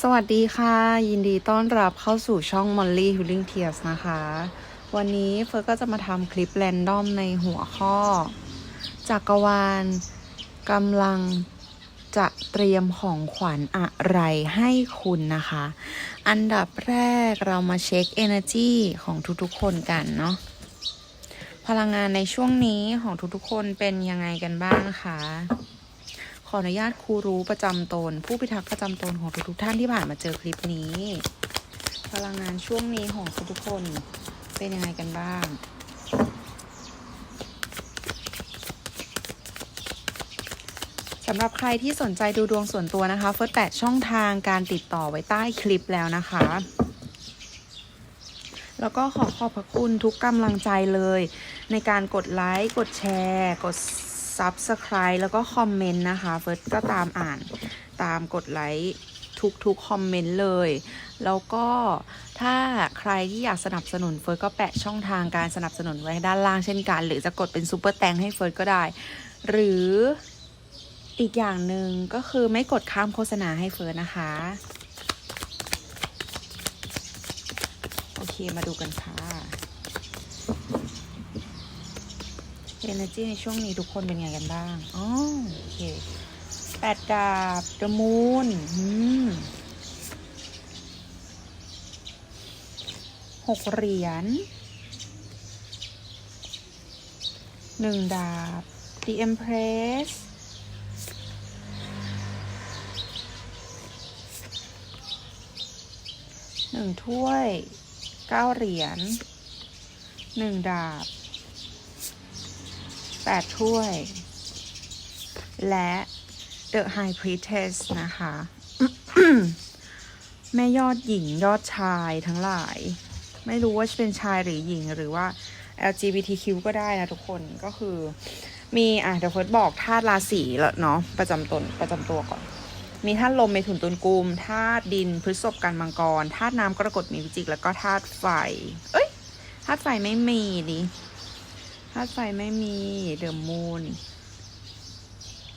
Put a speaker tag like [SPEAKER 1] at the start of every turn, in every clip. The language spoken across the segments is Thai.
[SPEAKER 1] สวัสดีค่ะ ยินดีต้อนรับเข้าสู่ช่อง Molly Healing Tears นะคะ วันนี้เฟิร์ก็จะมาทำคลิปแรนดอมในหัวข้อ จักรวาลกำลังจะเตรียมของขวัญอะไรให้คุณนะคะ อันดับแรกเรามาเช็ค Energy ของทุกๆคนกันเนาะพลังงานในช่วงนี้ของทุกๆคนเป็นยังไงกันบ้างคะ ออนุญาตครูรู้ประจำตน ผู้พิทักษ์ประจำตนของทุกๆท่านที่ผ่านมาเจอคลิปนี้ พลังงานช่วงนี้ของทุกๆคนเป็นยังไงกันบ้างสำหรับใครที่สนใจดูดวงส่วนตัวนะคะเฟิร์สแปดช่องทางการติดต่อไว้ใต้คลิปแล้วนะคะ แล้วก็ขอขอบพระคุณทุกกำลังใจเลย ในการกดไลค์ กดแชร์ กด Subscribe แล้วก็คอมเมนต์นะคะ เฟิร์สก็ตามอ่านตามกดไลค์ทุกๆคอมเมนต์เลย แล้วก็ถ้าใครที่อยากสนับสนุนเฟิร์สก็แปะช่องทางการสนับสนุนไว้ด้านล่างเช่นกัน หรือจะกดเป็นซูเปอร์แตงให้เฟิร์สก็ได้ หรืออีกอย่างหนึ่งก็คือไม่กดข้ามโฆษณาให้เฟิร์สนะคะ โอเคมาดูกันค่ะ Energy ในช่วงนี้ทุกคนเป็นไงกันบ้างอ๋อโอเคแปดกาบ The Moon อืมหกเหรียญหนึ่งดาบ The Empress หนึ่งถ้วยเก้าเหรียญหนึ่งดาบ แปดถ้วย และ The High Priestess นะคะ แม่ยอดหญิงยอดชายทั้งหลาย ไม่รู้ว่าจะเป็นชายหรือหญิงหรือว่า LGBTQ ก็ได้นะทุกคนก็คือมีอะเดี๋ยวเฟิร์สบอกธาตุราศีแล้วเนาะประจำตนประจำตัวก่อน มีธาตุลมเมถุนตุลกุมธาตุดินพฤษภกันมังกรธาตุน้ำกรกฎมีพิจิก แล้วก็ธาตุไฟ เอ้ยธาตุไฟไม่มีดิ ธาตุไฟไม่มีเดอะมูน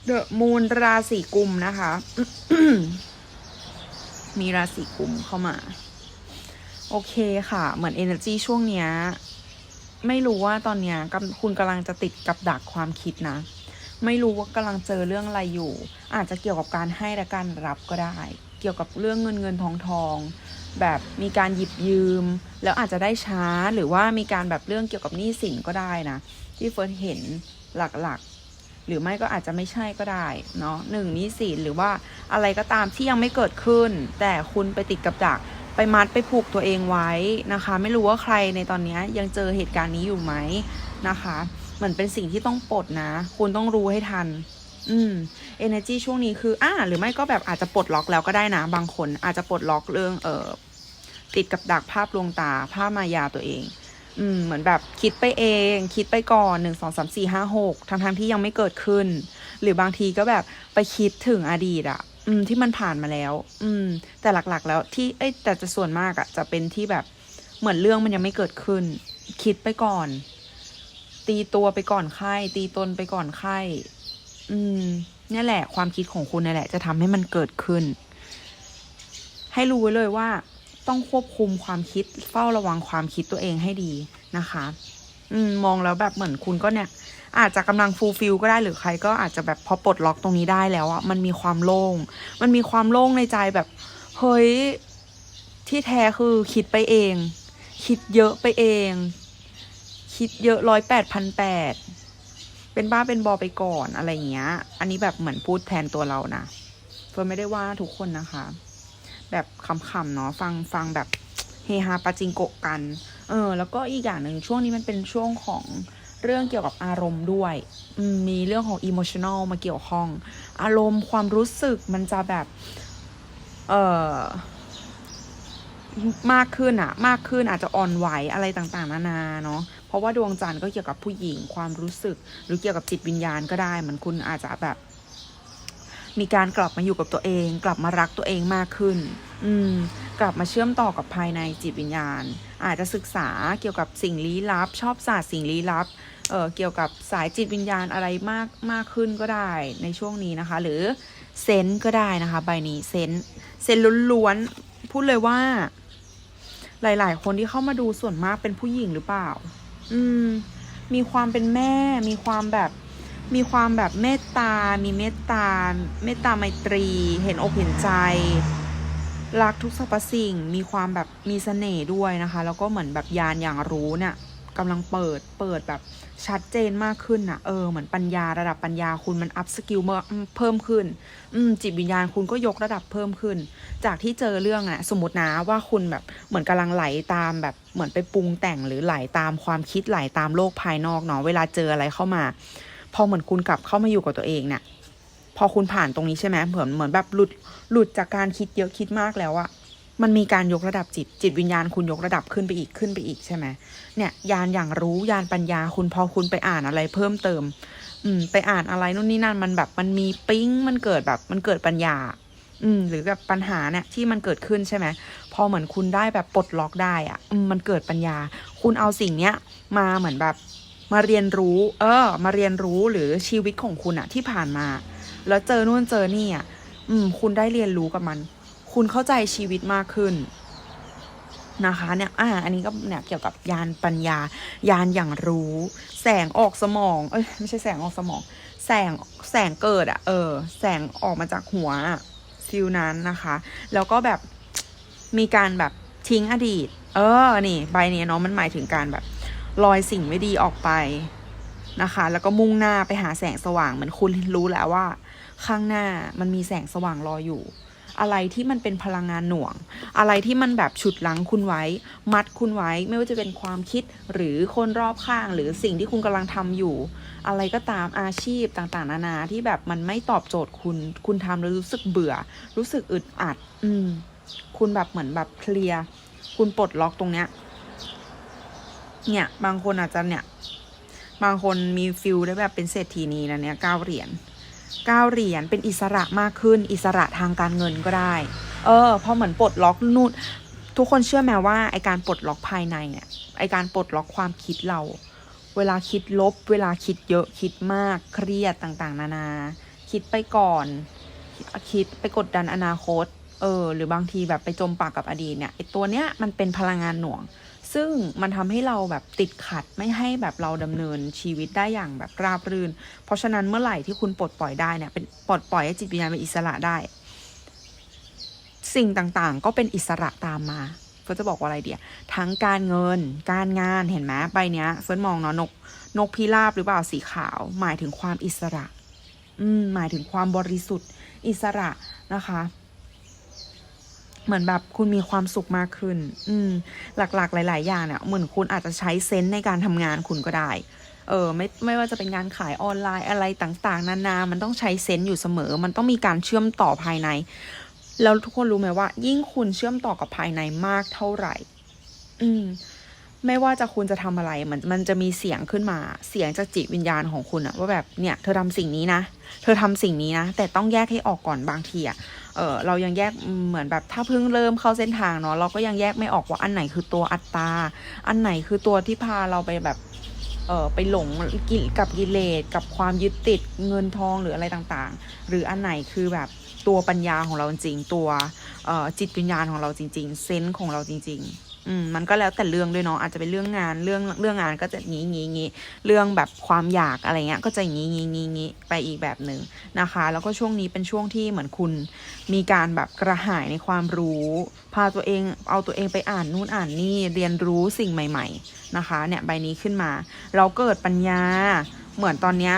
[SPEAKER 1] เดอะมูนราศีกุมนะคะ มีราศีกุมเข้ามา โอเคค่ะ เหมือน Energy ช่วงเนี้ย ไม่รู้ว่าตอนเนี้ยกำคุณกำลังจะติดกับดักความคิดนะ ไม่รู้ว่ากำลังเจอเรื่องอะไรอยู่ อาจจะเกี่ยวกับการให้และการรับก็ได้ เกี่ยวกับเรื่องเงินเงินทองทอง แบบมีการหยิบยืม แล้วอาจจะได้ช้าหรือว่ามีการแบบเรื่องเกี่ยวกับหนี้สินก็ได้นะ ที่เฟิร์สเห็นหลักๆ หรือไม่ก็อาจจะไม่ใช่ก็ได้เนาะหนึ่งหนี้สินหรือว่าอะไรก็ตามที่ยังไม่เกิดขึ้น แต่คุณไปติดกับดักไปมัดไปผูกตัวเองไว้นะคะ ไม่รู้ว่าใครในตอนนี้ยังเจอเหตุการณ์นี้อยู่ไหมนะคะเหมือนเป็นสิ่งที่ต้องปลดนะ คุณต้องรู้ให้ทัน อืม energy ช่วงนี้คือ อ่า หรือไม่ก็แบบอาจจะปลดล็อกแล้วก็ได้นะ บางคนอาจจะปลดล็อกเรื่อง เออติดกับดักภาพลวงตา ภาพมายาตัวเอง อืม เหมือนแบบคิดไปเอง คิดไปก่อนหนึ่งสองสามสี่ห้าหกทั้งทั้งๆที่ยังไม่เกิดขึ้น หรือบางทีก็แบบไปคิดถึงอดีตอะอืม ที่มันผ่านมาแล้ว อืม แต่หลักๆ แล้วที่ เอ้ย แต่จะส่วนมากอะจะเป็นที่แบบเหมือนเรื่องมันยังไม่เกิดขึ้น คิดไปก่อน ตีตัวไปก่อนไข้ ตีตนไปก่อนไข้ อืมนี่แหละ ความคิดของคุณนี่แหละ จะทำให้มันเกิดขึ้น ให้รู้ไว้เลยว่า ต้องควบคุมความคิด เฝ้าระวังความคิดตัวเองให้ดีนะคะ อืม มองแล้วแบบเหมือนคุณก็เนี่ย อาจจะกำลังฟูลฟิลก็ได้หรือใคร ก็อาจจะแบบพอปลดล็อกตรงนี้ได้แล้วอะมันมีความโล่ง มันมีความโล่งในใจแบบเฮ้ยที่แท้คือคิดไปเอง คิดเยอะไปเอง คิดเยอะร้อยแปดพันแปด เป็นบ้าเป็นบอไปก่อนอะไรอย่างเงี้ย อันนี้แบบเหมือนพูดแทนตัวเรานะเฟิร์นไม่ได้ว่าทุกคนนะคะ แบบขำๆเนาะฟังฟังแบบเฮฮาปาจิงโกะกัน เออ แล้วก็อีกอย่างหนึ่งช่วงนี้มันเป็นช่วงของเรื่องเกี่ยวกับอารมณ์ด้วย มีเรื่องของอิโมชัน a ลมาเกี่ยวข้อง อารมณ์ความรู้สึกมันจะแบบ เออ มากขึ้นอะมากขึ้นอาจจะอ่อนไหวอะไรต่างๆ นานาเนาะเพราะว่าดวงจันทร์ก็เกี่ยวกับผู้หญิงความรู้สึก หรือเกี่ยวกับจิตวิญญาณก็ได้เหมือนคุณอาจจะแบบ มีการกลับมาอยู่กับตัวเอง กลับมารักตัวเองมากขึ้น อืม กลับมาเชื่อมต่อกับภายในจิตวิญญาณ อาจจะศึกษาเกี่ยวกับสิ่งลี้ลับ ชอบศาสตร์สิ่งลี้ลับเอ่อเกี่ยวกับสายจิตวิญญาณอะไรมากมากขึ้นก็ได้ในช่วงนี้นะคะ หรือเซนส์ก็ได้นะคะ ใบนี้เซนส์เซนส์ล้วนๆพูดเลยว่า หลาย ๆ คนที่เข้ามาดูส่วนมากเป็นผู้หญิงหรือเปล่า อืม มีความเป็นแม่ มีความแบบ มีความแบบเมตตา มีเมตตา เมตตาไมตรี เห็นอกเห็นใจ รักทุกสรรพสิ่ง มีความแบบมีเสน่ห์ด้วยนะคะ แล้วก็เหมือนแบบยานอย่างรู้เนี่ยกำลังเปิด เปิดแบบ ชัดเจนมากขึ้นนะเออเหมือนปัญญาระดับปัญญาคุณมันอัพสกิลเพิ่มขึ้น อืมจิตวิญญาณคุณก็ยกระดับเพิ่มขึ้น จากที่เจอเรื่องอะสมมตินะว่าคุณแบบเหมือนกำลังไหลตามแบบเหมือนไปปรุงแต่งหรือไหลตามความคิดไหลตามโลกภายนอกเนาะเวลาเจออะไรเข้ามา พอเหมือนคุณกลับเข้ามาอยู่กับตัวเองเนี่ยพอคุณผ่านตรงนี้ใช่ไหมเหมือนเหมือนแบบหลุดหลุดจากการคิดเยอะคิดมากแล้วอะ มันมีการยกระดับจิต จิตวิญญาณคุณยกระดับขึ้นไปอีกขึ้นไปอีกใช่ไหมเนี่ยยานอย่างรู้ยานปัญญาคุณพอคุณไปอ่านอะไรเพิ่มเติม อืม ไปอ่านอะไรนู่นนี่นั่นมันแบบมันมีปิ๊งมันเกิดแบบมันเกิดปัญญา อืม หรือแบบปัญหาเนี่ยที่มันเกิดขึ้นใช่ไหมพอเหมือนคุณได้แบบปลดล็อกได้อะอืมมันเกิดปัญญา คุณเอาสิ่งเนี้ยมาเหมือนแบบมาเรียนรู้ เออ มาเรียนรู้หรือชีวิตของคุณอะที่ผ่านมา แล้วเจอนู่นเจอนี่อะอืม คุณได้เรียนรู้กับมัน คุณเข้าใจชีวิตมากขึ้นนะคะเนี่ยอ่าอันนี้ก็เนี่ยเกี่ยวกับยานปัญญา ยานอย่างรู้ แสงออกสมอง เอ้ยไม่ใช่แสงออกสมอง แสงแสงเกิดอะเออ แสงออกมาจากหัวอะฟิลนั้นนะคะ แล้วก็แบบมีการแบบทิ้งอดีต เออ นี่ใบนี้เนาะมันหมายถึงการแบบลอยสิ่งไม่ดีออกไปนะคะ แล้วก็มุ่งหน้าไปหาแสงสว่างเหมือนคุณรู้แล้วว่า ข้างหน้ามันมีแสงสว่างรออยู่ อะไรที่มันเป็นพลังงานหน่วง อะไรที่มันแบบฉุดหลังคุณไว้ มัดคุณไว้ ไม่ว่าจะเป็นความคิดหรือคนรอบข้าง หรือสิ่งที่คุณกำลังทำอยู่ อะไรก็ตามอาชีพต่างๆ นานาที่แบบมันไม่ตอบโจทย์คุณ คุณทำแล้วรู้สึกเบื่อ รู้สึกอึดอัด อืม คุณแบบเหมือนแบบเคลียร์คุณปลดล็อกตรงเนี้ย เนี่ย บางคนอาจจะเนี่ย บางคนมีฟิลได้แบบเป็นเศรษฐีนีนะเนี่ยเก้าเหรียญ เก้าเหรียญเป็นอิสระมากขึ้น อิสระทางการเงินก็ได้ เออพอเหมือนปลดล็อกนู่นทุกคนเชื่อไหมว่าไอการปลดล็อกภายในเนี่ยไอการปลดล็อกความคิดเรา เวลาคิดลบ เวลาคิดเยอะคิดมากเครียดต่างๆ นานา คิดไปก่อน คิดไปกดดันอนาคต เออ หรือบางทีแบบไปจมปากกับอดีตเนี่ยไอตัวเนี้ยมันเป็นพลังงานหน่วง ซึ่งมันทำให้เราแบบติดขัดไม่ให้แบบเราดำเนินชีวิตได้อย่างแบบราบรื่น เพราะฉะนั้นเมื่อไหร่ที่คุณปลดปล่อยได้เนี่ยเป็นปลดปล่อยให้จิตวิญญาณเป็นอิสระได้ สิ่งต่างๆ ก็เป็นอิสระตามมาเฟิร์สจะบอกว่าอะไรเดียทั้งการเงิน การงานเห็นไหมใบเนี้ยเฟิร์สมองเนาะนกนกพิราบหรือเปล่าสีขาว หมายถึงความอิสระ อืมหมายถึงความบริสุทธิ์อิสระนะคะ เหมือนแบบคุณมีความสุขมากขึ้น อืม หลักๆ หลาย ๆ อย่างเนี่ยเหมือนคุณอาจจะใช้เซนส์ในการทำงานคุณก็ได้ เออไม่ไม่ว่าจะเป็นงานขายออนไลน์อะไรต่างๆ นานา มันต้องใช้เซนส์อยู่เสมอ มันต้องมีการเชื่อมต่อภายใน แล้วทุกคนรู้ไหมว่า ยิ่งคุณเชื่อมต่อกับภายในมากเท่าไหร่ อืมไม่ว่าจะคุณจะทำอะไรมันมันจะมีเสียงขึ้นมา เสียงจากจิตวิญญาณของคุณอะว่าแบบเนี่ย เธอทำสิ่งนี้นะ เธอทำสิ่งนี้นะ แต่ต้องแยกให้ออกก่อนบางทีอะ เออเรายังแยกเหมือนแบบถ้าเพิ่งเริ่มเข้าเส้นทางเนาะเราก็ยังแยกไม่ออกว่าอันไหนคือตัวอัตตา อันไหนคือตัวที่พาเราไปแบบเออไปหลงกิกับกิเลสกับความยึดติดเงินทองหรืออะไรต่างๆ หรืออันไหนคือแบบตัวปัญญาของเราจริงตัวเออจิตวิญญาณของเราจริงๆเซนส์ของเราจริง ๆ อืมมันก็แล้วแต่เรื่องด้วยเนาะอาจจะเป็นเรื่องงานเรื่องเรื่องงานก็จะงี้งี้งี้เรื่องแบบความอยากอะไรเงี้ยก็จะงี้งี้งี้งี้ไปอีกแบบหนึ่งนะคะ แล้วก็ช่วงนี้เป็นช่วงที่เหมือนคุณมีการแบบกระหายในความรู้พาตัวเองเอาตัวเองไปอ่านนู่นอ่านนี่เรียนรู้สิ่งใหม่ ๆนะคะเนี่ยใบนี้ขึ้นมา เราเกิดปัญญาเหมือนตอนเนี้ย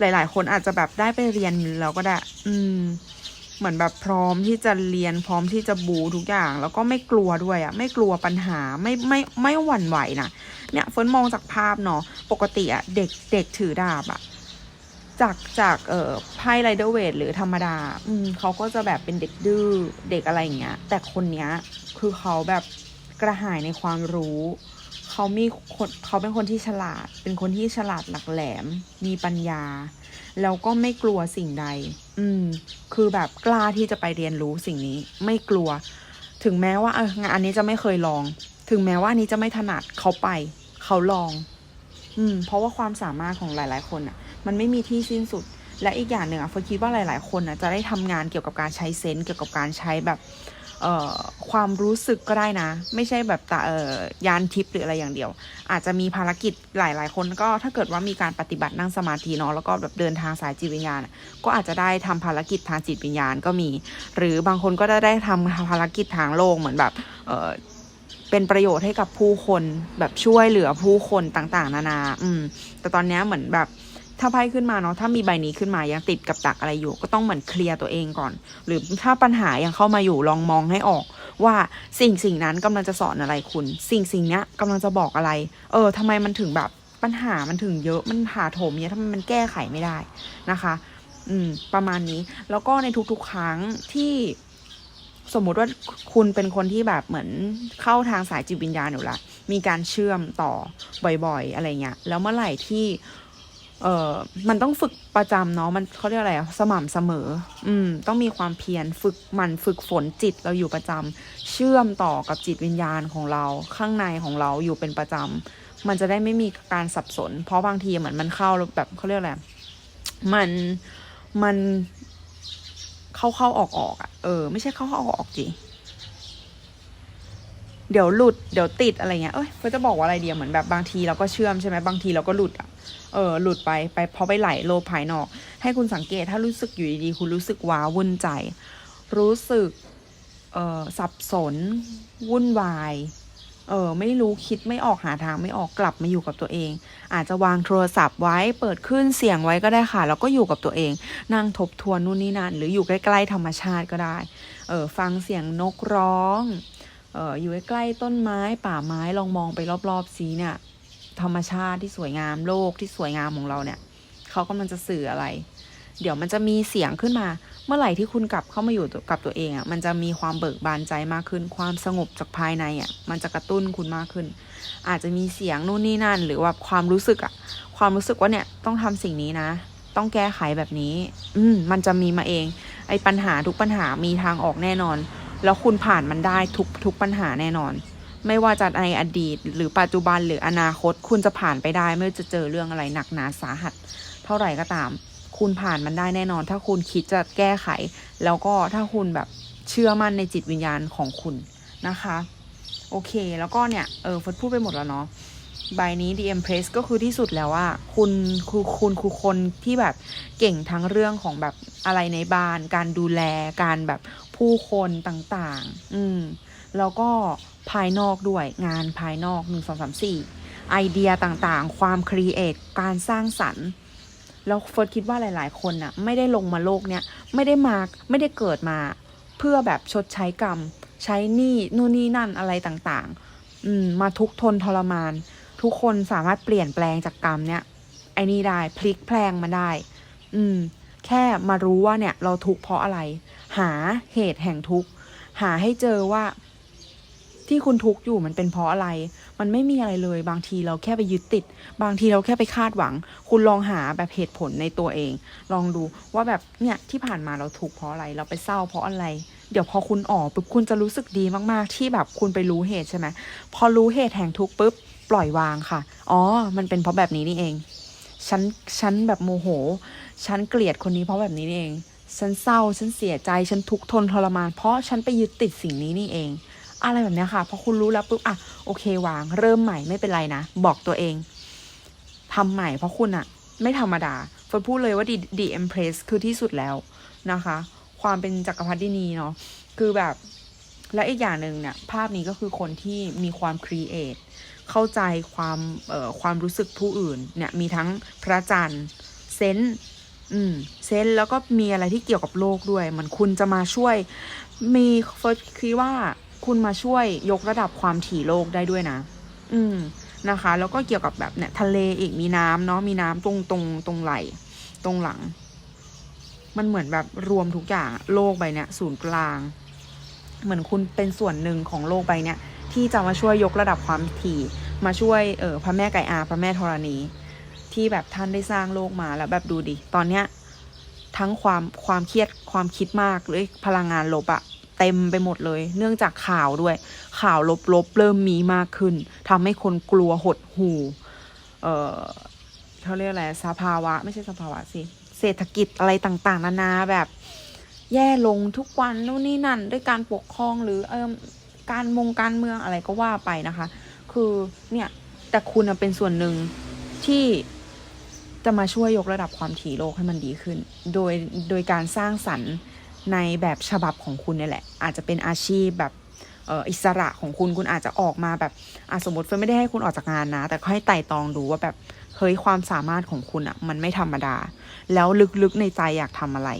[SPEAKER 1] หลาย ๆ คนอาจจะแบบได้ไปเรียนแล้วก็ได้ อืม เหมือนแบบพร้อมที่จะเรียนพร้อมที่จะบูทุกอย่าง แล้วก็ไม่กลัวด้วยอะ่ะไม่กลัวปัญหาไม่ไม่ไม่หวั่นไหวนะเนี่ยเฟิร์นมองจากภาพเนาะปกติอะ่ะเด็กเด็กถือดาบอะ่ะจากจากเอ่อไพ่ไรเดอร์เวทหรือธรรมดา อืมเขาก็จะแบบเป็นเด็กดื้อเด็กอะไรอย่างเงี้ย แต่คนเนี้ยคือเขาแบบกระหายในความรู้ เขามีคนเขาเป็นคนที่ฉลาด เป็นคนที่ฉลาดหลักแหลม มีปัญญา แล้วก็ไม่กลัวสิ่งใด อืม คือแบบกล้าที่จะไปเรียนรู้สิ่งนี้ ไม่กลัว ถึงแม้ว่าเอองานอันนี้จะไม่เคยลอง ถึงแม้ว่าอันนี้จะไม่ถนัดเขาไป เขาลอง อืม เพราะว่าความสามารถของหลาย ๆ คนอะ มันไม่มีที่สิ้นสุด และอีกอย่างหนึ่งอะเฟิร์คิดว่าหลาย ๆ คนอะจะได้ทำงานเกี่ยวกับการใช้เซนส์เกี่ยวกับการใช้แบบ ความรู้สึกก็ได้นะ ไม่ใช่แบบตาเอ่อยานทิพย์หรืออะไรอย่างเดียว อาจจะมีภารกิจหลาย ๆ คนก็ถ้าเกิดว่ามีการปฏิบัตินั่งสมาธิเนาะแล้วก็แบบเดินทางสายจิตวิญญาณ ก็อาจจะได้ทำภารกิจทางจิตวิญญาณก็มี หรือบางคนก็ได้ได้ทำภารกิจทางโลกเหมือนแบบเออเป็นประโยชน์ให้กับผู้คนแบบช่วยเหลือผู้คนต่าง ๆ นานา อืม แต่ตอนนี้เหมือนแบบ ถ้าไพ่ขึ้นมาเนาะถ้ามีใบนี้ขึ้นมายังติดกับดักอะไรอยู่ ก็ต้องเหมือนเคลียร์ตัวเองก่อน หรือถ้าปัญหายังเข้ามาอยู่ลองมองให้ออก ว่าสิ่งสิ่งนั้นกำลังจะสอนอะไรคุณ สิ่งสิ่งนี้ยกำลังจะบอกอะไร เออทำไมมันถึงแบบปัญหามันถึงเยอะมันหาโถมเนี้ยทำไมมันแก้ไขไม่ได้นะคะ อืม ประมาณนี้แล้วก็ในทุกๆ ครั้งที่สมมุติว่าคุณเป็นคนที่แบบเหมือนเข้าทางสายจิตวิญญาณอยู่ละ มีการเชื่อมต่อบ่อยๆ อะไรเงี้ย แล้วเมื่อไหร่ที่ เออมันต้องฝึกประจำเนาะมันเขาเรียกอะไรอะสม่ำเสมอ อืม ต้องมีความเพียรฝึกมันฝึกฝนจิตเราอยู่ประจำเชื่อมต่อกับจิตวิญญาณของเราข้างในของเราอยู่เป็นประจำมันจะได้ไม่มีการสับสน เพราะบางทีเหมือนมันเข้าแล้วแบบเขาเรียกอะไรมันมันเข้าเข้าออกออกอะเออไม่ใช่เข้าเข้าออกออกจีเดี๋ยวหลุดเดี๋ยวติดอะไรเงี้ยเอ้ยเพื่อจะบอกว่าอะไรเดียวเหมือนแบบบางทีเราก็เชื่อมใช่ไหมบางทีเราก็หลุดอะ เออหลุดไปไปเพราะไปไหลโลภภายนอก ให้คุณสังเกตถ้ารู้สึกอยู่ดีๆคุณรู้สึกว้าวุ่นใจ รู้สึกเออสับสน วุ่นวายเออไม่รู้คิดไม่ออกหาทางไม่ออกกลับมาอยู่กับตัวเอง อาจจะวางโทรศัพท์ไว้เปิดขึ้นเสียงไว้ก็ได้ค่ะ แล้วก็อยู่กับตัวเอง นั่งทบทวนนู่นนี่นั่นหรืออยู่ใกล้ๆธรรมชาติก็ได้เออฟังเสียงนกร้องเอออยู่ใกล้ๆต้นไม้ป่าไม้ลองมองไปรอบๆสีเนี่ย ธรรมชาติที่สวยงามโลกที่สวยงามของเราเนี่ยเขากำลังจะสื่ออะไร เดี๋ยวมันจะมีเสียงขึ้นมา เมื่อไหร่ที่คุณกลับเข้ามาอยู่กับตัวเองอะมันจะมีความเบิกบานใจมากขึ้น ความสงบจากภายในอะมันจะกระตุ้นคุณมากขึ้น อาจจะมีเสียงนู่นนี่นั่น หรือว่าความรู้สึกอะ ความรู้สึกว่าเนี่ยต้องทำสิ่งนี้นะ ต้องแก้ไขแบบนี้ อืมมันจะมีมาเอง ไอ้ปัญหาทุกปัญหามีทางออกแน่นอน แล้วคุณผ่านมันได้ทุกทุกปัญหาแน่นอน ไม่ว่าจะในอดีต หรือปัจจุบันหรืออนาคต คุณจะผ่านไปได้ไม่ว่าจะเจอเรื่องอะไรหนักหนาสาหัส เท่าไหร่ก็ตาม คุณผ่านมันได้แน่นอน ถ้าคุณคิดจะแก้ไข แล้วก็ถ้าคุณแบบเชื่อมั่นในจิตวิญญาณของคุณนะคะ โอเค แล้วก็เนี่ย เออฟดพูดไปหมดแล้วเนาะใบนี้ The Empress ก็คือที่สุดแล้วว่าคุณคือคุณคือคนที่แบบเก่งทั้งเรื่องของแบบอะไรในบ้าน การดูแลการแบบผู้คนต่าง ๆ อืม แล้วก็ ภายนอกด้วยงานภายนอกหนึ่งสองสามสี่ไอเดียต่างๆ ความครีเอทการสร้างสรรค์แล้วเฟิร์สคิดว่าหลาย ๆ คนน่ะไม่ได้ลงมาโลกเนี้ยไม่ได้มาไม่ได้เกิดมา เพื่อแบบชดใช้กรรม ใช้หนี้นู่นนี่นั่นอะไรต่างๆ อืมมาทุกทนทรมาน ทุกคนสามารถเปลี่ยนแปลงจากกรรมเนี้ยไอ้นี่ได้พลิกแพลงมาได้ อืม แค่มารู้ว่าเนี่ยเราทุกข์เพราะอะไร หาเหตุแห่งทุกข์หาให้เจอว่า ที่คุณทุกข์อยู่มันเป็นเพราะอะไร มันไม่มีอะไรเลย บางทีเราแค่ไปยึดติด บางทีเราแค่ไปคาดหวัง คุณลองหาแบบเหตุผลในตัวเอง ลองดูว่าแบบเนี่ยที่ผ่านมาเราทุกข์เพราะอะไร เราไปเศร้าเพราะอะไร เดี๋ยวพอคุณออกปุ๊บคุณจะรู้สึกดีมากๆ ที่แบบคุณไปรู้เหตุใช่ไหมพอรู้เหตุแห่งทุกข์ปุ๊บปล่อยวางค่ะ อ๋อ มันเป็นเพราะแบบนี้นี่เอง ฉัน ฉันแบบโมโห ฉันเกลียดคนนี้เพราะแบบนี้นี่เอง ฉันเศร้า ฉันเสียใจ ฉันทุกข์ทนทรมาน เพราะฉันไปยึดติดสิ่งนี้นี่เอง อะไรแบบนี้ค่ะพอคุณรู้แล้วปุ๊บอะโอเควาง เริ่มใหม่ไม่เป็นไรนะ บอกตัวเองทำใหม่เพราะคุณอะไม่ธรรมดาเฟิร์นพูดเลยว่าดีดีเอ็มเพรสคือที่สุดแล้วนะคะ ความเป็นจักรพรรดินีเนาะคือแบบและอีกอย่างหนึ่งเนี่ยภาพนี้ก็คือคนที่มีความครีเอทเข้าใจความเอ่อความรู้สึกผู้อื่นเนี่ยมีทั้งพระจันทร์เซนอืมเซนแล้วก็มีอะไรที่เกี่ยวกับโลกด้วยเหมือนคุณจะมาช่วย มีเฟิร์สคิดว่า คุณมาช่วยยกระดับความถี่โลกได้ด้วยนะ อืมนะคะ แล้วก็เกี่ยวกับแบบเนี่ยทะเลอีกมีน้ำเนาะมีน้ำตรงตรงตรงไหล ตรงหลัง มันเหมือนแบบรวมทุกอย่างโลกใบเนี้ยศูนย์กลาง เหมือนคุณเป็นส่วนหนึ่งของโลกใบเนี้ยที่จะมาช่วยยกระดับความถี่ มาช่วยเออพระแม่ไก่อาพระแม่ธรณี ที่แบบท่านได้สร้างโลกมาแล้วแบบดูดิตอนเนี้ยทั้งความความเครียดความคิดมากหรือพลังงานลบอะ เต็มไปหมดเลย เนื่องจากข่าวด้วย ข่าวลบๆเริ่มมีมากขึ้นทำให้คนกลัวหดหูเออเขาเรียกอะไรสภาวะ ไม่ใช่สภาวะสิเศรษฐกิจอะไรต่าง ๆ นานาแบบแย่ลงทุกวันนู่นนี่นั่น ด้วยการปกครองหรือเออการมงการเมืองอะไรก็ว่าไปนะคะ คือเนี่ยแต่คุณเป็นส่วนหนึ่งที่จะมาช่วยยกระดับความถี่โลกให้มันดีขึ้น โดยโดยการสร้างสรรค์ ในแบบฉบับของคุณเนี่ยแหละ อาจจะเป็นอาชีพแบบอิสระของคุณคุณอาจจะออกมาแบบอสมมติเฟิร์นไม่ได้ให้คุณออกจากงานนะ แต่ก็ให้ไต่ตองดูว่าแบบเฮ้ยความสามารถของคุณอะ่ะ มันไม่ธรรมดา แล้วลึกๆในใจอยากทำอะไร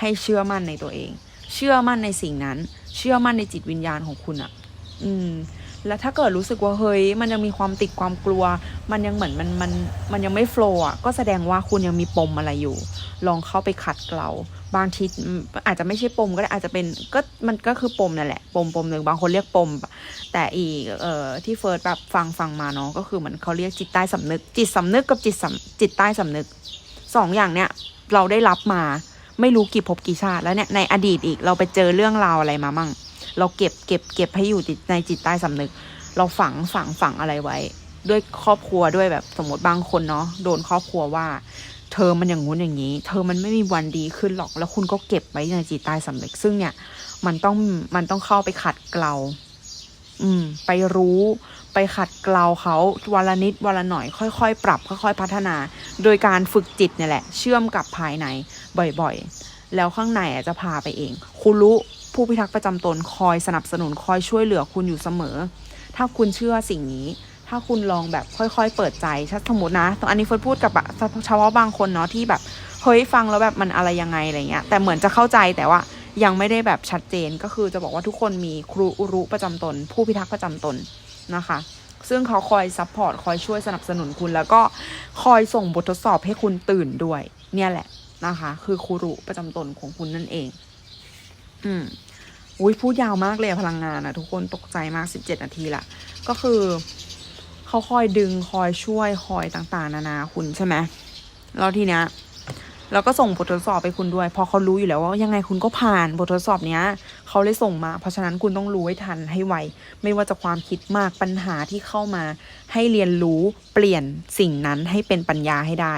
[SPEAKER 1] ให้เชื่อมั่นในตัวเอง เชื่อมั่นในสิ่งนั้น เชื่อมั่นในจิตวิญญาณของคุณอะ่ะ อืม แล้วถ้าเกิดรู้สึกว่าเฮ้ยมันยังมีความติดความกลัว มันยังเหมือนมันมันมันยังไม่โฟล์อะก็แสดงว่าคุณยังมีปมอะไรอยู่ ลองเข้าไปขัดเกลา บางทีอาจจะไม่ใช่ปมก็ได้อาจจะเป็นก็มันก็คือปมนั่นแหละ ปมปมหนึ่งบางคนเรียกปม แต่อีกเอ่อที่เฟิร์สแบบฟังฟังมาเนาะก็คือเหมือนเขาเรียกจิตใต้สำนึก จิตสำนึกกับจิตสำจิตใต้สำนึกสองอย่างเนี้ยเราได้รับมาไม่รู้กี่ภพกี่ชาติแล้วเนี่ยในอดีตอีกเราไปเจอเรื่องราวอะไรมามั่ง เราเก็บเก็บเก็บให้อยู่ในจิตใต้สำนึก เราฝังฝังฝังอะไรไว้ ด้วยครอบครัวด้วยแบบสมมติบางคนเนาะโดนครอบครัวว่า เธอมันอย่างงู้นอย่างนี้ เธอมันไม่มีวันดีขึ้นหรอก แล้วคุณก็เก็บไว้ในจิตใต้สำนึก ซึ่งเนี่ย มันต้องมันต้องเข้าไปขัดเกลา อืม ไปรู้ไปขัดเกลาเขาวันละนิดวันละหน่อย ค่อยๆ ปรับ ค่อย ๆ พัฒนา โดยการฝึกจิตเนี่ยแหละ เชื่อมกับภายในบ่อยๆ แล้วข้างในอะจะพาไปเอง คุณรู้ผู้พิทักษ์ประจำตนคอยสนับสนุนคอยช่วยเหลือคุณอยู่เสมอ ถ้าคุณเชื่อสิ่งนี้ ถ้าคุณลองแบบค่อยๆ เปิดใจชัดสมมตินะตอันนี้เฟิร์นพูดกับเฉพาะบางคนเนาะที่แบบเฮ้ยฟังแล้วแบบมันอะไรยังไงอะไรเงี้ย แต่เหมือนจะเข้าใจแต่ว่ายังไม่ได้แบบชัดเจนก็คือจะบอกว่าทุกคนมีครูอุรุประจำตน ผู้พิทักษ์ประจำตนนะคะ ซึ่งเขาคอยซัพพอร์ตคอยช่วยสนับสนุนคุณ แล้วก็คอยส่งบททดสอบให้คุณตื่นด้วย เนี่ยแหละนะคะ คือครูรุประจำตนของคุณนั่นเอง อืมอุ้ยพูดยาวมากเลยพลังงานอะทุกคนตกใจมากสิบเจ็ดนาทีละก็คือ เขาคอยดึงคอยช่วยคอยต่างๆ นานาคุณใช่ไหมแล้วทีเนี้ยเราก็ส่งบททดสอบไปคุณด้วยพอเขารู้อยู่แล้วว่ายังไงคุณก็ผ่านบททดสอบเนี้ยเขาเลยส่งมา เพราะฉะนั้นคุณต้องรู้ให้ทันให้ไวไม่ว่าจะความคิดมากปัญหาที่เข้ามา ให้เรียนรู้เปลี่ยนสิ่งนั้นให้เป็นปัญญาให้ได้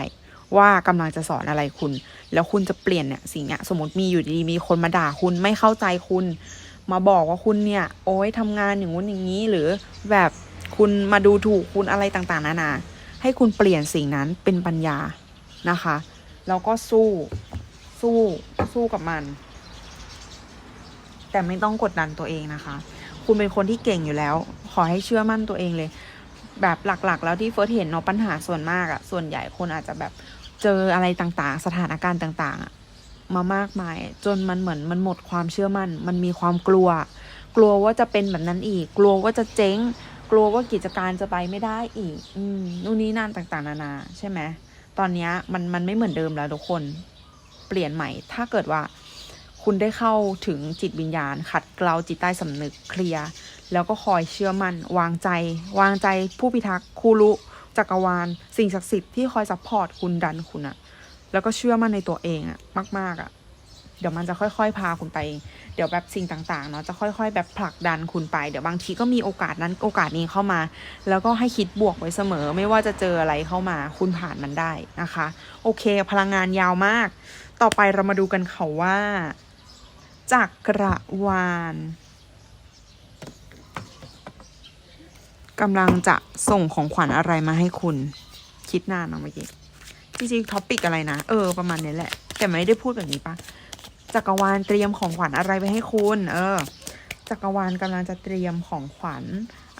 [SPEAKER 1] ว่ากำลังจะสอนอะไรคุณ แล้วคุณจะเปลี่ยนเนี่ยสิ่งเนี้ยสมมติมีอยู่ดีมีคนมาด่าคุณไม่เข้าใจคุณ มาบอกว่าคุณเนี่ย โอ้ยทำงานอย่างงู้นอย่างนี้หรือแบบ คุณมาดูถูกคุณอะไรต่างๆ นานา ให้คุณเปลี่ยนสิ่งนั้นเป็นปัญญานะคะ แล้วก็สู้สู้สู้กับมัน แต่ไม่ต้องกดดันตัวเองนะคะ คุณเป็นคนที่เก่งอยู่แล้ว ขอให้เชื่อมั่นตัวเองเลย แบบหลักๆ แล้วที่เฟิร์สเห็นเนาะปัญหาส่วนมากอะส่วนใหญ่คนอาจจะแบบเจออะไรต่างๆ สถานการณ์ต่างๆ มามากมาย จนมันเหมือนมันหมดความเชื่อมั่น มันมีความกลัว กลัวว่าจะเป็นแบบนั้นอีก กลัวว่าจะเจ๊ง กลัวว่ากิจการจะไปไม่ได้อีก อืมนู่นนี่นั่นต่างๆ นานา ใช่ไหมตอนนี้มันมันไม่เหมือนเดิมแล้วทุกคนเปลี่ยนใหม่ ถ้าเกิดว่า คุณได้เข้าถึงจิตวิญญาณ ขัดเกลาจิตใต้สำนึกเคลียร์แล้วก็คอยเชื่อมัน่นวางใจ วางใจผู้พิทักษ์ครูรุจักรวาล สิ่งศักดิ์สิทธิ์ที่คอยซัพพอร์ตคุณดันคุณอะแล้วก็เชื่อมั่นในตัวเองอะมาก ๆอะ เดี๋ยวมันจะค่อยๆ พาคุณไป เดี๋ยวแบบสิ่งต่างๆเนาะจะค่อยๆ แบบผลักดันคุณไป เดี๋ยวบางทีก็มีโอกาสนั้นโอกาสนี้เข้ามา แล้วก็ให้คิดบวกไว้เสมอ ไม่ว่าจะเจออะไรเข้ามา คุณผ่านมันได้นะคะ โอเค พลังงานยาวมาก ต่อไปเรามาดูกันค่ะว่า จักรวาลกำลังจะส่งของขวัญอะไรมาให้คุณ คิดนานเนาะเมื่อกี้จริงๆท็อปิกอะไรนะ เออ ประมาณนี้แหละ แต่ไม่ได้พูดแบบนี้ปะ จักรวาลเตรียมของขวัญอะไรไว้ให้คุณ เออ จักรวาลกำลังจะเตรียมของขวัญ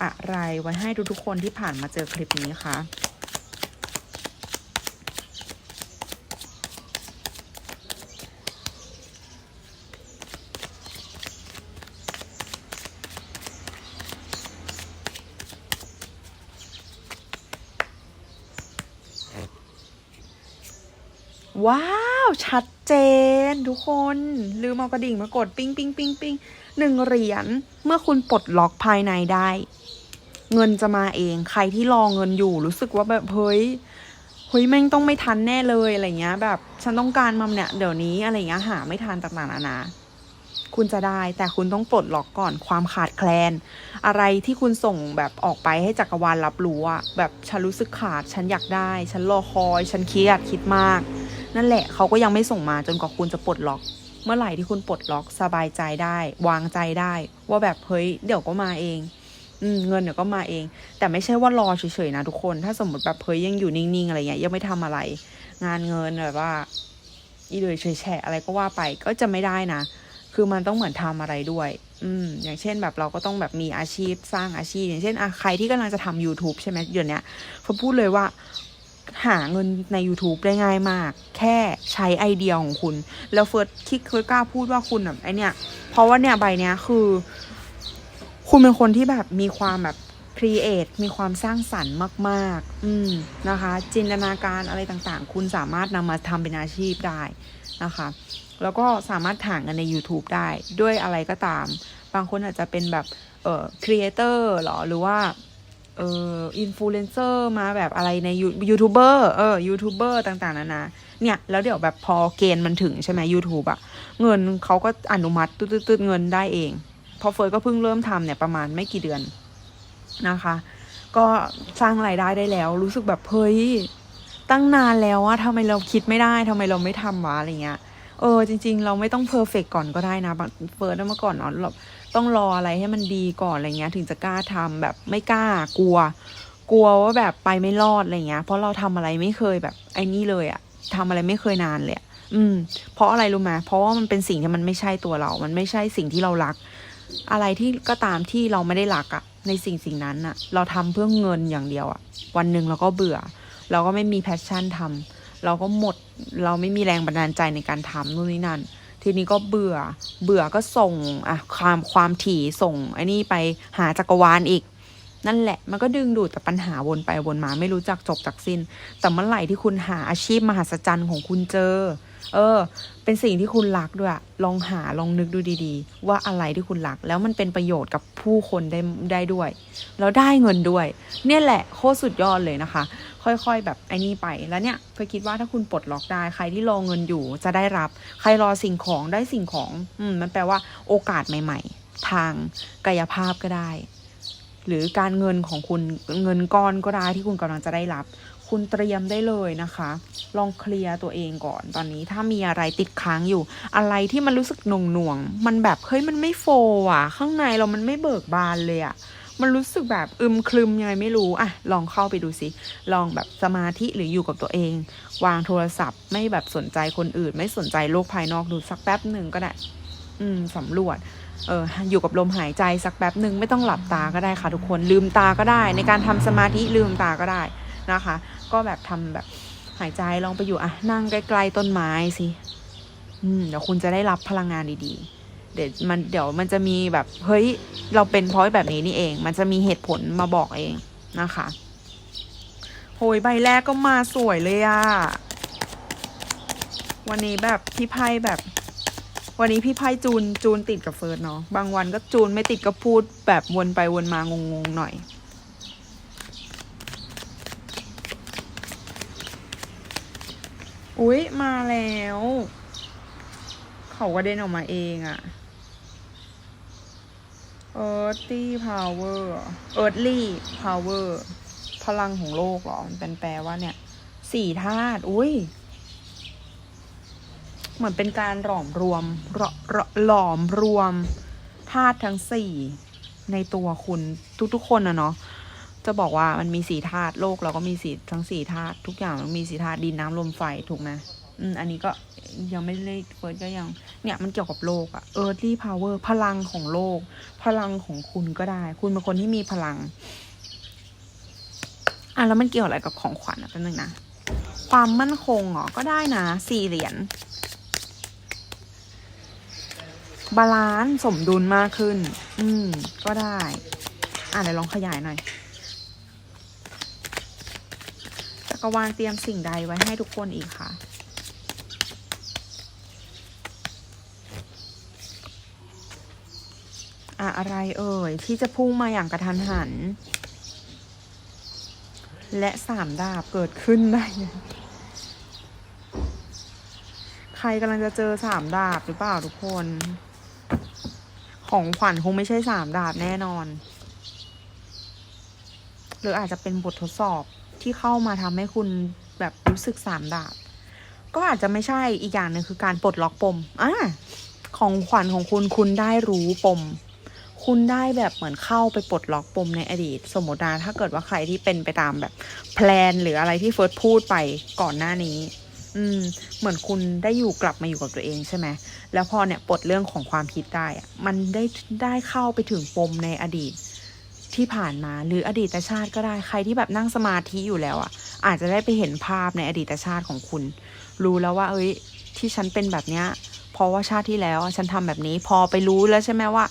[SPEAKER 1] อะไรไว้ให้ทุกๆคนที่ผ่านมาเจอคลิปนี้ค่ะว้าว ชัด เจน ทุกคน ลืมเอากระดิ่งมากดปิ้งปิ้งปิ้งปิ้งหนึ่งเหรียญเมื่อคุณปลดล็อกภายในได้ เงินจะมาเองใครที่รอเงินอยู่รู้สึกว่าแบบเฮ้ยเฮ้ยแม่งต้องไม่ทันแน่เลยอะไรเงี้ย แบบฉันต้องการมัมเนี่ยเดี๋ยวนี้อะไรเงี้ยหาไม่ทันต่างๆนานาคุณจะได้แต่คุณต้องปลดล็อกก่อนความขาดแคลน อะไรที่คุณส่งแบบออกไปให้จักรวาลรับรู้อะแบบฉันรู้สึกขาด ฉันอยากได้ ฉันรอคอย ฉันเครียดคิดมาก นั่นแหละเขาก็ยังไม่ส่งมาจนกว่าคุณจะปลดล็อก เมื่อไหร่ที่คุณปลดล็อกสบายใจได้ วางใจได้ ว่าแบบเฮ้ยเดี๋ยวก็มาเองอเงินเดี๋ยวก็มาเอง แต่ไม่ใช่ว่ารอเฉยๆนะทุกคน ถ้าสมมติแบบเฮ้ยยังอยู่นิ่งๆอะไรเงี้ยยังไม่ทำอะไร งานเงินแบบว่า อีเลยเฉยแฉะอะไรก็ว่าไปก็จะไม่ได้นะ คือมันต้องเหมือนทำอะไรด้วย อืม อย่างเช่นแบบเราก็ต้องแบบมีอาชีพสร้างอาชีพ อย่างเช่นอะใครที่กำลังจะทำ YouTube ใช่ไหมเดี๋ยวนี้เขาพูดเลยว่า หาเงินใน YouTube ได้ง่ายมาก แค่ใช้ไอเดียของคุณ แล้วเฟิร์สคิดเฟิร์สกล้าพูดว่าคุณแบบไอเนี้ยเพราะว่าเนี่ยใบเนี้ยคือ คุณเป็นคนที่แบบมีความแบบครีเอทมีความสร้างสรรค์มาก ๆ อืมนะคะ จินตนาการอะไรต่างๆ คุณสามารถนำมาทำเป็นอาชีพได้นะคะ แล้วก็สามารถถ่างกันใน YouTube ได้ด้วยอะไรก็ตาม บางคนอาจจะเป็นแบบเอ่อครีเอเตอร์หรอหรือว่า เอออินฟลูเอนเซอร์มาแบบอะไรในยูทูบเบอร์เออยูทูบเบอร์ต่างๆนานาเนี่ย แล้วเดี๋ยวแบบพอเกณฑ์มันถึงใช่ไหม YouTube อะเงินเขาก็อนุมัติตืดๆเงินได้เอง พอเฟิร์สก็เพิ่งเริ่มทำเนี่ยประมาณไม่กี่เดือนนะคะ ก็สร้างรายได้ได้แล้ว รู้สึกแบบเฮ้ยตั้งนานแล้วอะทำไมเราคิดไม่ได้ทำไมเราไม่ทำวะอะไรเงี้ยเออจริง ๆ เราไม่ต้องเพอร์เฟกก่อนก็ได้นะเฟิร์สเมื่อก่อนเนาะ ต้องรออะไรให้มันดีก่อนอะไรเงี้ย ถึงจะกล้าทำแบบไม่กล้ากลัว กลัวว่าแบบไปไม่รอดอะไรเงี้ย เพราะเราทำอะไรไม่เคยแบบไอ้นี่เลยอะทำอะไรไม่เคยนานเลยอืม เพราะอะไรรู้ไหมเพราะว่ามันเป็นสิ่งที่มันไม่ใช่ตัวเรา มันไม่ใช่สิ่งที่เรารัก อะไรที่ก็ตามที่เราไม่ได้รักอะในสิ่งสิ่งนั้นอะเราทำเพื่อเงินอย่างเดียวอะวันหนึ่งเราก็เบื่อ เราก็ไม่มีแพชชั่นทำเราก็หมด เราไม่มีแรงบันดาลใจในการทำนู่นนี่นั่น ทีนี้ก็เบื่อ เบื่อก็ส่งอะความความถี่ส่งไอ้นี่ไปหาจักรวาลอีก นั่นแหละ มันก็ดึงดูดแต่ปัญหาวนไปวนมาไม่รู้จักจบจากสิ้น แต่เมื่อไหร่ที่คุณหาอาชีพมหัศจรรย์ของคุณเจอ เออ เป็นสิ่งที่คุณรักด้วยอะลองหาลองนึกดูดีๆ ว่าอะไรที่คุณรัก แล้วมันเป็นประโยชน์กับผู้คนได้ได้ด้วย แล้วได้เงินด้วย เนี่ยแหละโคตรสุดยอดเลยนะคะ ค่อยๆ แบบไอ้นี่ไปแล้วเนี่ยเพื่อคิดว่าถ้าคุณปลดล็อกได้ ใครที่รอเงินอยู่จะได้รับ ใครรอสิ่งของได้สิ่งของอืมมันแปลว่าโอกาสใหม่ ๆ ทางกายภาพก็ได้ หรือการเงินของคุณเงินก้อนก็ได้ที่คุณกำลังจะได้รับ คุณเตรียมได้เลยนะคะ ลองเคลียร์ตัวเองก่อนตอนนี้ถ้ามีอะไรติดค้างอยู่ อะไรที่มันรู้สึกหน่วงหน่วงๆมันแบบเฮ้ยมันไม่โฟล์อะ ข้างในเรามันไม่เบิกบานเลยอะมันรู้สึกแบบอึมครึมยังไงไม่รู้อะลองเข้าไปดูสิ ลองแบบสมาธิหรืออยู่กับตัวเอง วางโทรศัพท์ ไม่แบบสนใจคนอื่น ไม่สนใจโลกภายนอกดูสักแป๊บหนึ่งก็ได้ อืมสำรวจ เอออยู่กับลมหายใจสักแป๊บหนึ่งไม่ต้องหลับตาก็ได้ค่ะทุกคนลืมตาก็ได้ ในการทำสมาธิลืมตาก็ได้นะคะ ก็แบบทำแบบหายใจลองไปอยู่อะนั่งใกล้ๆต้นไม้สิอืมเดี๋ยวคุณจะได้รับพลังงานดีๆ เดี๋ยวมันเดี๋ยวมันจะมีแบบเฮ้ยเราเป็นเพราะแบบนี้นี่เอง มันจะมีเหตุผลมาบอกเองนะคะโหยใบแรกก็มาสวยเลยอะวันนี้แบบพี่ไพ่แบบ วันนี้พี่ไพ่จูนจูนติดกับเฟิร์สเนาะบางวันก็จูนไม่ติดก็พูดแบบวนไปวนมางงๆหน่อย อุ๊ย มาแล้ว เขากระเด็นออกมาเองอะ Earthly Power Earthly Power พลังของโลกหรอ มันเป็นแปลว่าเนี่ย สี่ธาตุอุ้ย เหมือนเป็นการหลอมรวมหลอหลอหลอมรวมธาตุทั้งสี่ในตัวคุณทุกๆคนนะเนาะ จะบอกว่ามันมีสี่ธาตุโลกเราก็มีสี่ทั้งสี่ธาตุทุกอย่างมันมีสี่ธาตุดินน้ำลมไฟถูกไหมอืมอันนี้ก็ยังไม่ได้เฟิร์สก็ยัง เนี่ยมันเกี่ยวกับโลกอะ earthly power พลังของโลก พลังของคุณก็ได้ คุณเป็นคนที่มีพลัง อะแล้วมันเกี่ยวอะไรกับของขวัญอะแป๊บนึงนะความมั่นคงเหรอก็ได้นะสี่เหรียญบาลานซ์สมดุลมากขึ้น อืม ก็ได้ อะเดี๋ยวลองขยายหน่อย จั กรวาลเตรียมสิ่งใดไว้ให้ทุกคนอีกคะอะอะไรเอ่ย ที่จะพุ่งมาอย่างกระทันหัน และสามดาบเกิดขึ้นได้ ใครกำลังจะเจอสามดาบหรือเปล่าทุกคน ของขวัญคงไม่ใช่สามดาบแน่นอน หรืออาจจะเป็นบททดสอบ ที่เข้ามาทำให้คุณแบบรู้สึกสามดาบ ก็อาจจะไม่ใช่อีกอย่างหนึ่งคือการปลดล็อกปมอ่าของขวัญของคุณคุณได้รู้ปม คุณได้แบบเหมือนเข้าไปปลดล็อกปมในอดีต สมมตินะถ้าเกิดว่าใครที่เป็นไปตามแบบแพลนหรืออะไรที่เฟิร์สพูดไปก่อนหน้านี้ อืม เหมือนคุณได้อยู่กลับมาอยู่กับตัวเองใช่ไหมแล้วพอเนี่ยปลดเรื่องของความคิดได้อะมันได้ได้เข้าไปถึงปมในอดีต ที่ผ่านมาหรืออดีตชาติก็ได้ใครที่แบบนั่งสมาธิอยู่แล้วอะ อาจจะได้ไปเห็นภาพในอดีตชาติของคุณ รู้แล้วว่า เอ้ย ที่ฉันเป็นแบบเนี้ยเพราะว่าชาติที่แล้วฉันทำแบบนี้ พอไปรู้แล้วใช่ไหมว่า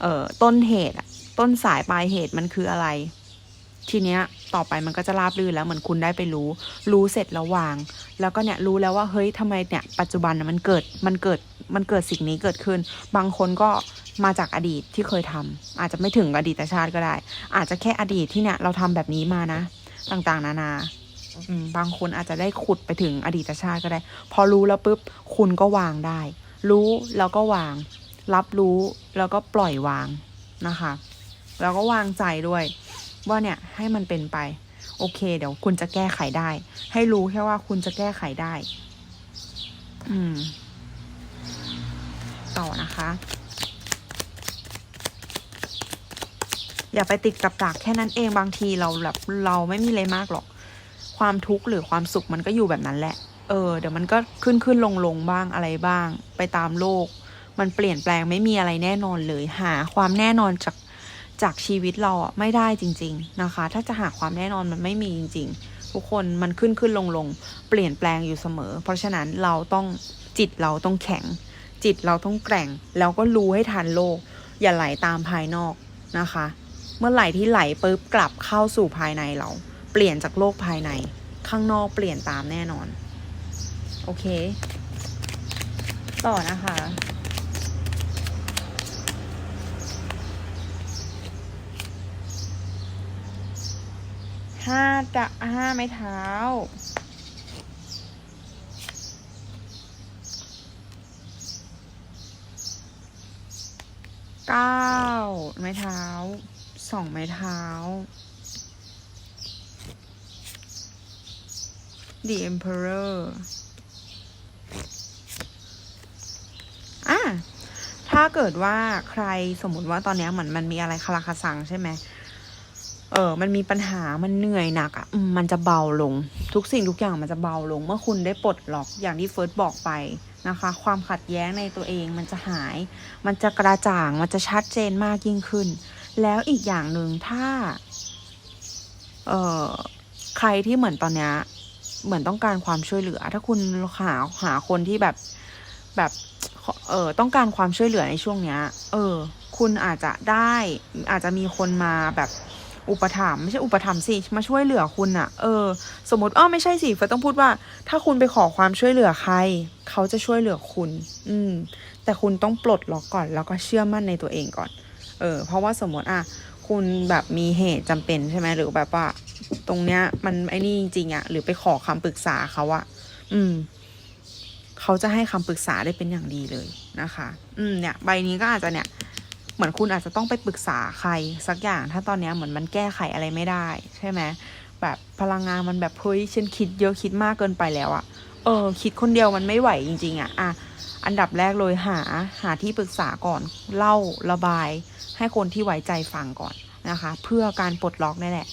[SPEAKER 1] เอ่อต้นเหตุต้นสายปลายเหตุมันคืออะไร ทีเนี้ยต่อไปมันก็จะราบรื่นแล้วเหมือนคุณได้ไปรู้ รู้เสร็จแล้ววาง แล้วก็เนี่ยรู้แล้วว่าเฮ้ยทำไมเนี่ย ปัจจุบันมันเกิดมันเกิด มันเกิดสิ่งนี้เกิดขึ้น บางคนก็มาจากอดีตที่เคยทำอาจจะไม่ถึงอดีตชาติก็ได้ อาจจะแค่อดีตที่เนี่ยเราทำแบบนี้มานะ ต่างๆ นานาบางคนอาจจะได้ขุดไปถึงอดีตชาติก็ได้ พอรู้แล้วปุ๊บคุณก็วางได้ รู้แล้วก็วาง รับรู้แล้วก็ปล่อยวางนะคะ แล้วก็วางใจด้วย ว่าเนี่ยให้มันเป็นไป โอเค เดี๋ยวคุณจะแก้ไขได้ ให้รู้แค่ว่าคุณจะแก้ไขได้ อืม ต่อนะคะ อย่าไปติดกับดักแค่นั้นเองบางทีเราแบบเราไม่มีอะไรมากหรอก ความทุกข์หรือความสุขมันก็อยู่แบบนั้นแหละ เออ เดี๋ยวมันก็ขึ้นขึ้นลงลงบ้างอะไรบ้าง ไปตามโลก มันเปลี่ยนแปลงไม่มีอะไรแน่นอนเลยหา ความแน่นอนจากจากชีวิตเราอะไม่ได้จริง ๆนะคะ ถ้าจะหาความแน่นอนมันไม่มีจริง ๆ ทุกคนมันขึ้นขึ้นลงลงเปลี่ยนแปลงอยู่เสมอ เพราะฉะนั้นเราต้องจิตเราต้องแข็ง จิตเราต้องแกร่ง แล้วก็รู้ให้ทันโลก อย่าไหลตามภายนอกนะคะ เมื่อไหร่ที่ไหลปุ๊บกลับเข้าสู่ภายในเรา เปลี่ยนจากโลกภายใน ข้างนอกเปลี่ยนตามแน่นอน โอเค ต่อนะคะห้าดะห้าไม้เท้า เก้าไม้เท้าสองไม้เท้า The Emperor อะถ้าเกิดว่าใครสมมติว่าตอนนี้เหมือนมันมีอะไรคาราคาซังใช่ไหม ออมันมีปัญหามันเหนื่อยหนักอะ่ะมันจะเบาลง ทุกสิ่งทุกอย่างมันจะเบาลง เมื่อคุณได้ปลดล็อกอย่างที่เฟิร์สบอกไปนะคะ ความขัดแย้งในตัวเองมันจะหาย มันจะกระจ่างมันจะชัดเจนมากยิ่งขึ้น แล้วอีกอย่างหนึ่งถ้า เอ่อใครที่เหมือนตอนนี้เหมือนต้องการความช่วยเหลือ ถ้าคุณหาหาคนที่แบบแบบเออต้องการความช่วยเหลือในช่วงเนี้ย เออ คุณอาจจะได้อาจจะมีคนมาแบบ อุปถัมภ์ไม่ใช่อุปถัมภ์สิมาช่วยเหลือคุณอะเออ สมมติอ้อไม่ใช่สิเฟิร์ต้องพูดว่า ถ้าคุณไปขอความช่วยเหลือใคร เขาจะช่วยเหลือคุณ อืม แต่คุณต้องปลดล็อกก่อน แล้วก็เชื่อมั่นในตัวเองก่อน เออ เพราะว่าสมมติอะคุณแบบมีเหตุจำเป็นใช่ไหมหรือแบบว่า ตรงเนี้ย มันไอ้นี่จริงๆอะหรือไปขอคำปรึกษาเขาอะอืมเขาจะให้คำปรึกษาได้เป็นอย่างดีเลยนะคะ อืมเนี่ย ใบนี้ก็อาจจะเนี่ย เหมือนคุณอาจจะต้องไปปรึกษาใครสักอย่าง ถ้าตอนนี้เหมือนมันแก้ไขอะไรไม่ได้ ใช่ไหมแบบพลังงานมันแบบเฮ้ยฉันคิดเยอะคิดมากเกินไปแล้วอะเออ คิดคนเดียวมันไม่ไหวจริง ๆอะอะอันดับแรกเลยหาหาที่ปรึกษาก่อนเล่าระบาย ให้คนที่ไว้ใจฟังก่อนนะคะ เพื่อการปลดล็อกนี่แหละ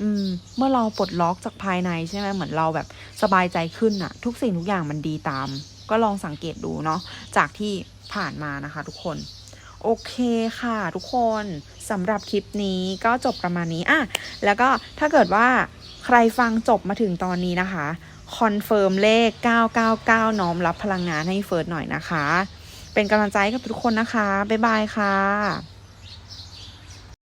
[SPEAKER 1] อืม เมื่อเราปลดล็อกจากภายในใช่ไหมเหมือนเราแบบสบายใจขึ้นอะทุกสิ่งทุกอย่างมันดีตาม ก็ลองสังเกตดูเนาะจากที่ผ่านมานะคะ ทุกคน โอเคค่ะทุกคนสำหรับคลิปนี้ก็จบประมาณนี้อะแล้วก็ถ้าเกิดว่าใครฟังจบมาถึงตอนนี้นะคะคอนเฟิร์มเลข 999 น้อมรับพลังงานให้เฟิร์สหน่อยนะคะ เป็นกำลังใจกับทุกคนนะคะ บ๊ายบายค่ะ